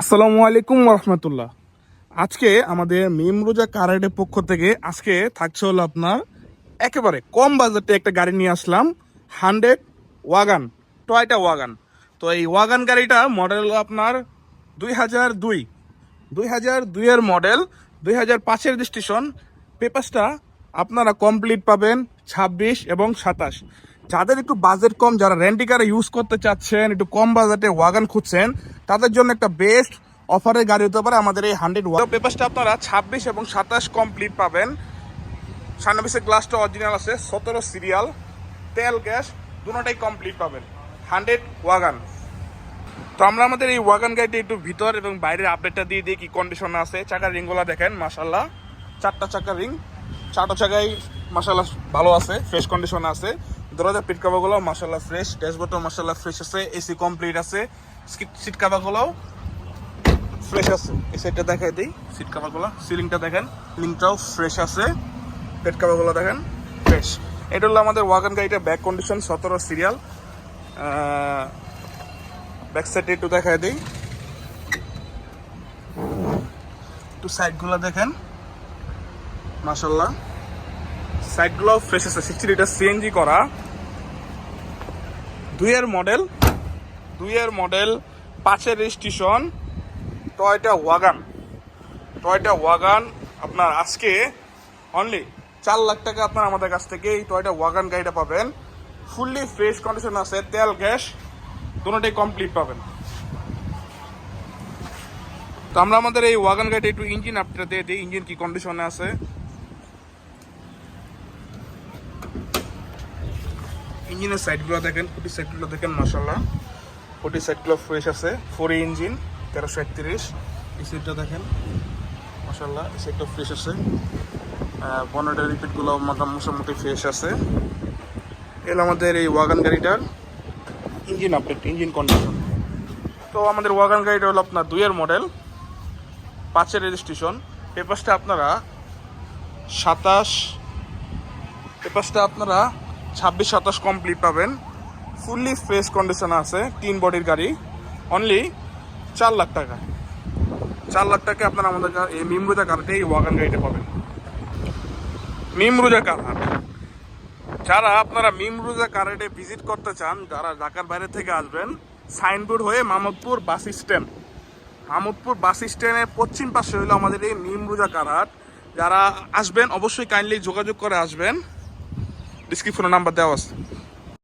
আসসালামু আলাইকুম রহমতুল্লাহ আজকে আমাদের মিমরুজা কারাইডের পক্ষ থেকে আজকে থাকছে হলো আপনার একেবারে কম বাজেটে একটা গাড়ি নিয়ে আসলাম, হান্ড্রেড ওয়াগান, টয়টা ওয়াগান। তো এই ওয়াগান গাড়িটা মডেল আপনার দুই হাজার দুই দুই হাজার দুইয়ের মডেল, দুই হাজার পাঁচের রেজিস্ট্রেশন পেপারসটা আপনারা কমপ্লিট পাবেন ছাব্বিশ এবং সাতাশ। যাদের একটু বাজেট কম, যারা রেন্টি কার ইউজ করতে চাচ্ছেন, একটু কম বাজেটে ওয়াগান খুঁজছেন তাদের জন্য একটা বেস্ট অফারের গাড়ি হতে পারে আমাদের এই হান্ড্রেড ওয়াগ পেপারসটা আপনারা ছাব্বিশ এবং সাতাশ কমপ্লিট পাবেন। সামনে গ্লাসটা অরিজিনাল আছে, সতেরো সিরিয়াল তেল, গ্যাস, দুটোটাই কমপ্লিট পাবেন। হান্ড্রেড ওয়াগান তো আমরা আমাদের এই ওয়াগান গাড়িটা একটু ভিতর এবং বাইরের আপডেটটা দিয়ে দিই কি কন্ডিশন আছে। চাকার রিংগুলো দেখেন মাসাল্লাহ চারটা চাকার রিং চারটা চাকাই মাসাল্লাহ ভালো আছে ফ্রেশ কন্ডিশন আছে। দরজা পিট কাভারগুলো মাসাল্লাহ ফ্রেশ ড্যাশবোর্ডও মাসাল্লাহ ফ্রেশ আছে এসি কমপ্লিট আছে সিট কাভারগুলোও ফ্রেশ আছে। এই সাইডটা দেখাই দিই সিট কাভারগুলো সিলিংটা দেখেন সিলিংটাও ফ্রেশ আছে পেট কাভারগুলো দেখেন ফ্রেশ এটা হলো আমাদের ওয়াগান গাড়িটা ব্যাক কন্ডিশন সতেরো সিরিয়াল ব্যাক সাইডে একটু দেখাই দিই। একটু সাইডগুলো দেখেন মাশাল্লাহ সাইডগুলো ফ্রেশ আছে সিক্সটি লিটার সিএনজি করা। দুইয়ের মডেল দুইয়ের মডেল পাঁচের registration Toyota wagon Toyota wagon আপনার আজকে অনলি চার লাখ টাকা আপনার আমাদের কাছ থেকে এই টয়টা ওয়াগান গাড়িটা পাবেন। ফুললি ফ্রেশ কন্ডিশন আছে, তেল, গ্যাস দুটোটাই কমপ্লিট পাবেন। তো আমরা আমাদের এই ওয়াগান গাড়িটা একটু ইঞ্জিন আপডেট দিয়ে দিই ইঞ্জিন কি কন্ডিশনে আছে। ইঞ্জিনের সাইডগুলো দেখেন ফুটি সাইডগুলো দেখেন মাসাল্লাহ ফুটি সাইডগুলো ফ্রেশ আছে ফোর ইঞ্জিন তেরোশো একত্রিশ। এই সাইডটা দেখেন মাসাল্লাহ এই সাইডটা ফ্রেশ আছে। বনেটের রিপিটগুলো মোটামুটি ফ্রেশ আছে। এলো আমাদের এই ওয়াগান গাড়িটার ইঞ্জিন আপডেট ইঞ্জিন কন্ডিশন তো আমাদের ওয়াগান গাড়িটা হলো আপনার দুইয়ের মডেল পাঁচের রেজিস্ট্রেশন পেপারসটা আপনারা সাতাশ পেপারসটা আপনারা ছাব্বিশ সাতাশ কমপ্লিট পাবেন। ফুললি ফ্রেশ কন্ডিশন আছে তিন বডির গাড়ি। অনলি চার লাখ টাকা। চার লাখ টাকা আপনারা আমাদের এই মিমরুজা কারটে এই ওয়াগান গাড়িটা পাবেন। মিমরুজা কারহাট যারা আপনারা মিমরুজা কারেটে ভিজিট করতে চান, যারা ঢাকার বাইরে থেকে আসবেন সাইনবোর্ড হয়ে Mamdapur bus stand Mamdapur bus স্ট্যান্ডের পশ্চিম পাশে হলো আমাদের এই মিমরুজা কারহাট যারা আসবেন, অবশ্যই কাইন্ডলি যোগাযোগ করে আসবেন। ডিসক্রিপশনে নাম্বার দেওয়া আছে